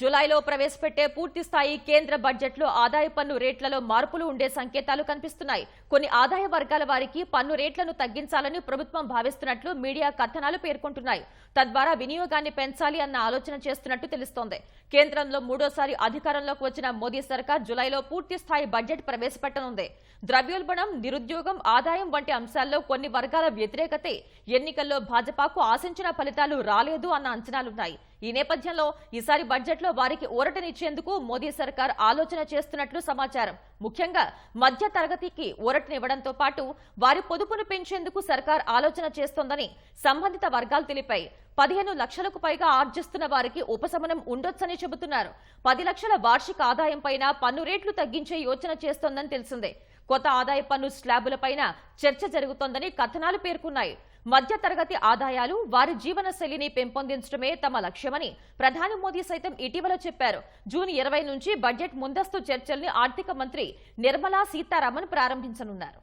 జులైలో ప్రవేశపెట్టే పూర్తి స్థాయి కేంద్ర బడ్జెట్లో ఆదాయ పన్ను రేట్లలో మార్పులు ఉండే సంకేతాలు కనిపిస్తున్నాయి. కొన్ని ఆదాయ వర్గాల వారికి పన్ను రేట్లను తగ్గించాలని ప్రభుత్వం భావిస్తున్నట్లు మీడియా కథనాలు పేర్కొంటున్నాయి. తద్వారా వినియోగాన్ని పెంచాలి అన్న ఆలోచన చేస్తున్నట్టు తెలుస్తోంది. కేంద్రంలో మూడోసారి అధికారంలోకి వచ్చిన మోదీ సర్కార్ జులైలో పూర్తి స్థాయి బడ్జెట్ ప్రవేశపెట్టనుంది. ద్రవ్యోల్బణం నిరుద్యోగం ఆదాయం వంటి అంశాల్లో కొన్ని వర్గాల వ్యతిరేకతే. ఎన్నికల్లో భాజపాకు ఆశించిన ఫలితాలు రాలేదు అన్న అంచనాలున్నాయి. ఈ నేపథ్యంలో ఈసారి బడ్జెట్లో వారికి ఊరటనిచ్చేందుకు మోదీ సర్కార్ ఆలోచన చేస్తున్నట్లు సమాచారం. ముఖ్యంగా మధ్య తరగతికి ఊరటనివ్వడంతో పాటు వారి పొదుపును పెంచేందుకు సర్కార్ ఆలోచన చేస్తోందని సంబంధిత వర్గాలు తెలిపాయి. పదిహేను లక్షలకు పైగా ఆర్జిస్తున్న వారికి ఉపశమనం ఉండొచ్చని చెబుతున్నారు. పది లక్షల వార్షిక ఆదాయం పైన పన్ను రేట్లు తగ్గించే యోచన చేస్తోందని తెలిసిందే. కొత్త ఆదాయ పన్ను స్లాబులపైన చర్చ జరుగుతోందని కథనాలు పేర్కొన్నాయి. మధ్యతరగతి ఆదాయాలు వారి జీవన శైలిని పెంపొందించడమే తమ లక్ష్యమని ప్రధాని మోదీ సైతం ఇటీవల చెప్పారు. జూన్ ఇరవై నుంచి బడ్జెట్ ముందస్తు చర్చల్ని ఆర్థిక మంత్రి నిర్మలా సీతారామన్ ప్రారంభించనున్నారు.